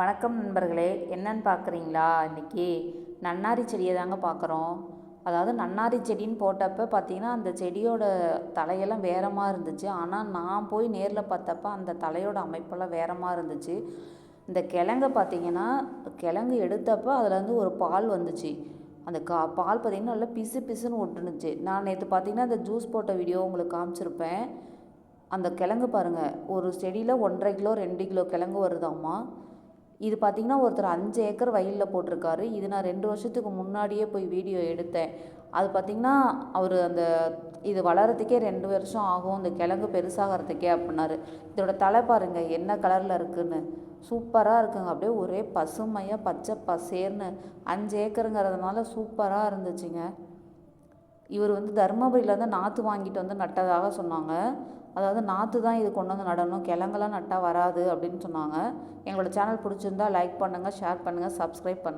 வணக்கம் நண்பர்களே என்னன்னு பார்க்குறீங்களா இன்றைக்கி நன்னாரி செடியை தாங்க பார்க்குறோம் அதாவது நன்னாரி செடின்னு போட்டப்போ பார்த்தீங்கன்னா அந்த செடியோட தலையெல்லாம் வேறமாக இருந்துச்சு. ஆனால் நான் போய் நேரில் பார்த்தப்ப அந்த தலையோட அமைப்பெல்லாம் வேறமாக இருந்துச்சு. இந்த கிழங்க பார்த்தீங்கன்னா கிழங்கு எடுத்தப்போ அதுலேருந்து ஒரு பால் வந்துச்சு. அந்த கா பால் பார்த்தீங்கன்னா நல்லா பிசு பிசுன்னு ஒட்டுனுச்சு. நான் நேற்று பார்த்திங்கன்னா அந்த ஜூஸ் போட்ட வீடியோ உங்களுக்கு காமிச்சிருப்பேன். அந்த கிழங்கு பாருங்கள் ஒரு செடியில் ஒன்றரை கிலோ ரெண்டு கிலோ கிழங்கு வருதாம்மா இது பார்த்திங்கன்னா ஒருத்தர் அஞ்சு ஏக்கர் வயலில் போட்டிருக்காரு. இது நான் ரெண்டு வருஷத்துக்கு முன்னாடியே போய் வீடியோ எடுத்தேன். அது பார்த்திங்கன்னா அவர் அந்த இது வளரத்துக்கே ரெண்டு வருஷம் ஆகும். இந்த கிழங்கு பெருசாகிறதுக்கே அப்படின்னாரு. இதோட தலை பாருங்கள் என்ன கலரில் இருக்குன்னு. சூப்பராக இருக்குங்க. அப்படியே ஒரே பசுமையாக பச்சை பசேர்னு. அஞ்சு ஏக்கருங்கிறதுனால சூப்பராக இருந்துச்சுங்க. இவர் வந்து தருமபுரியிலேருந்து நாற்று வாங்கிட்டு வந்து நட்டதாக சொன்னாங்க. அதாவது நாற்று தான் இது கொண்டு வந்து நடணும். கிழங்கெல்லாம் நட்டால் வராது அப்படின்னு சொன்னாங்க. எங்களோட சேனல் பிடிச்சிருந்தா லைக் பண்ணுங்கள் ஷேர் பண்ணுங்கள் சப்ஸ்கிரைப் பண்ணுங்கள்